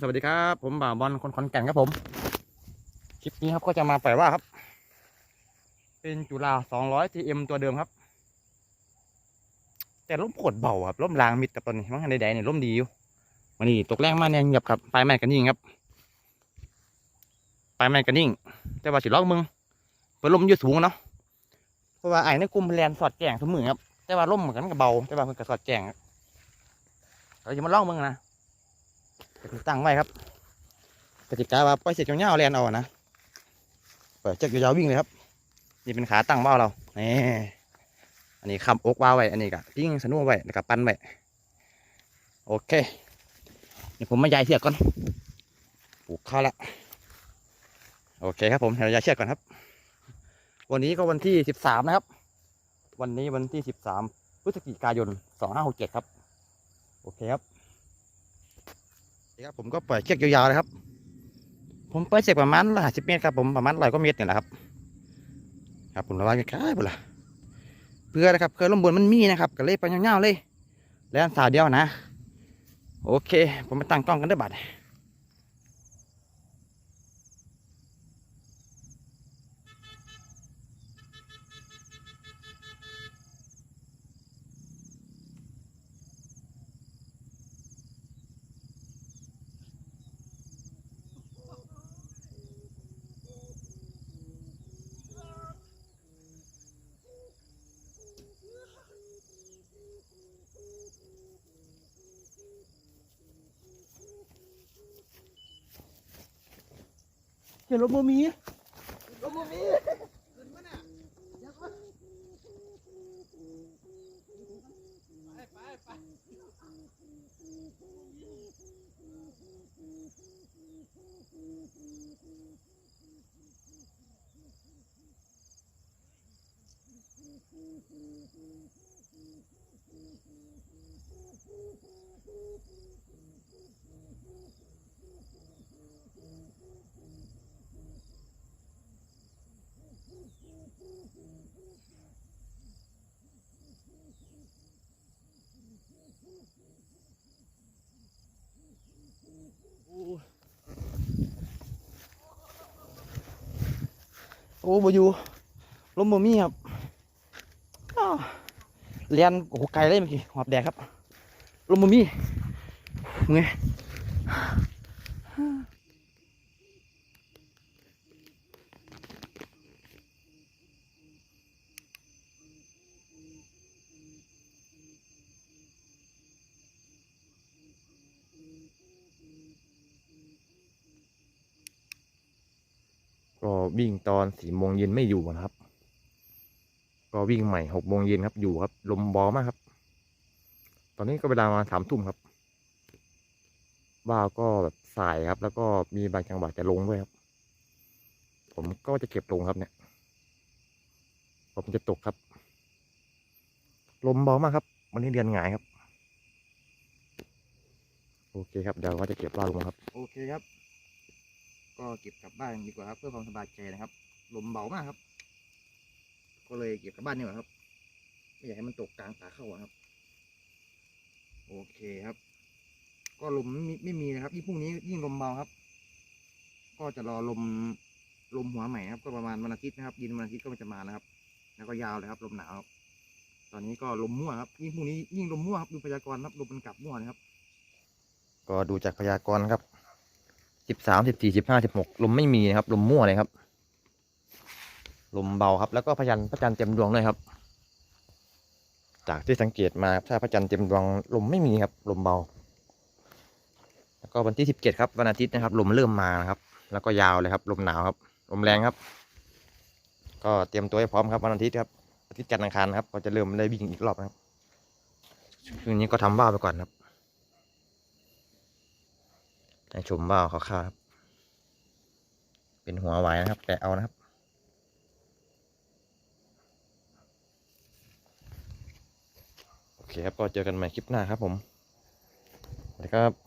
สวัสดีครับ ผมบ่าวบอลคนขอนแก่นครับผม คลิปนี้ครับก็จะมาปล่อยว่าครับ เป็นจุฬา200 TM ตัวเดิมครับ แต่ล้มโคตรเบาครับล้มรางมิดกับตัวนี้มันใดๆเนี่ยล้มดีอยู่วันนี้ตกแรงมาเนี่ยเงียบครับปลายไม้กันนิ่งครับปลายไม้กันนิ่ง แต่ว่าสิล็อกมึงเปิดลมอยู่สูงเนาะเพราะว่าไอ้ในกลุ่มแลนสอดแจงทุกมือครับแต่ว่าล้มเหมือนกันกับเบาแต่ว่าเพิ่นก็สอดแจงเราจะมาล่องมึงนะ ก็ตั้งไว้ครับกติกาว่าปล่อยเสร็จยาวๆเรียนเอาอะนะเปิดเจ็กยาวๆวิ่งเลยครับ นี่เป็นขาตั้งเบ้าเรานี่อันนี้คำอกว้าไว้อันนี้ก็ปิ้งสนุกไว้แล้วก็ปั้นไว้โอเคเดี๋ยวผมมาย้ายเชือกก่อนปลูกข้าวละโอเคครับผมเดี๋ยวย้ายเชือกก่อนครับ วันนี้ก็วันที่สิบสามนะครับ วันนี้วันที่สิบสามพฤศจิกายนสองห้าหกเจ็ดครับ โอเคครับ ครับผมก็ปล่อยเชือกยาวๆเลยครับ ผมปล่อยเชือกประมาณห้าสิบเมตรครับผมประมาณร้อยกว่าเมตรเนี่ยแหละครับ ครับผมระวังกันครับผมละเพื่อนะครับเคยลมบนมันมีนะครับก็เลยไปยาวๆเลย แล้วสาเดียวนะ โอเค ผมมาตั้งกล้องกันเด้วยบัด เห็นรถมือมีรถมือมี โอ้บอยู่ลมบ่มีครับเรียนโอ้โหไกลเลยเมื่อกี้หอบแดดครับ ลมบ่มีไง ก็วิ่งตอนสี่โมงเย็นไม่อยู่นะครับ ก็วิ่งใหม่หกโมงเย็นครับอยู่ครับ ลมบอมากครับ ตอนนี้ก็เวลามาสามทุ่มครับว่าวก็แบบสายครับ แล้วก็มีบางจังหวะจะลงด้วยครับ ผมก็จะเก็บลงครับเนี่ย ผมจะตกครับ ลมเบามากครับ วันนี้เรียนหงายครับ โอเคครับเดี๋ยวก็จะเก็บว่าวลงครับ โอเคครับ ก็เก็บกลับบ้านดีกว่าครับ เพื่อความสบายใจนะครับ ลมเบามากครับ ก็เลยเก็บกลับบ้านดีกว่าครับ ไม่อยากให้มันตกกลางตาเข้าอะครับ โอเคครับ ก็ลมไม่มีไม่มีนะครับยิ่งพรุ่งนี้ยิ่งลมเบาครับ ก็จะรอลมลมหัวใหม่ครับ ก็ประมาณวันอาทิตย์นะครับยินวันอาทิตย์ก็จะมานะครับ แล้วก็ยาวเลยครับ ลมหนาวครับตอนนี้ก็ลมมั่วครับยิ่งพรุ่งนี้ยิ่งลมมั่วครับดูพยากรณ์ครับลมมันกลับมั่วนะครับ ก็ดูจากพยากรณ์ครับ สิบสามสิบสี่สิบห้าสิบหกลมไม่มีนะครับ ลมมั่วเลยครับ ลมเบาครับ แล้วก็พระจันทร์พระจันทร์เต็มดวงด้วยครับ จากที่สังเกตมาถ้าพระจันทร์เต็มดวงลมไม่มีครับ ลมเบา แล้วก็วันที่สิบเจ็ดครับวันอาทิตย์นะครับ ลมเริ่มมานะครับ แล้วก็ยาวเลยครับ ลมหนาวครับ ลมแรงครับ ก็เตรียมตัวให้พร้อมครับวันอาทิตย์ครับอาทิตย์จันทร์อังคารครับก็จะเริ่มได้วิ่งอีกรอบนะครับช่วงนี้ก็ทำว่าไปก่อนครับ แต่ชมว่าวขาวๆครับ เป็นหัวไว้นะครับ แต่เอานะครับ โอเคครับ ก็เจอกันใหม่คลิปหน้าครับผมสวัสดีครับ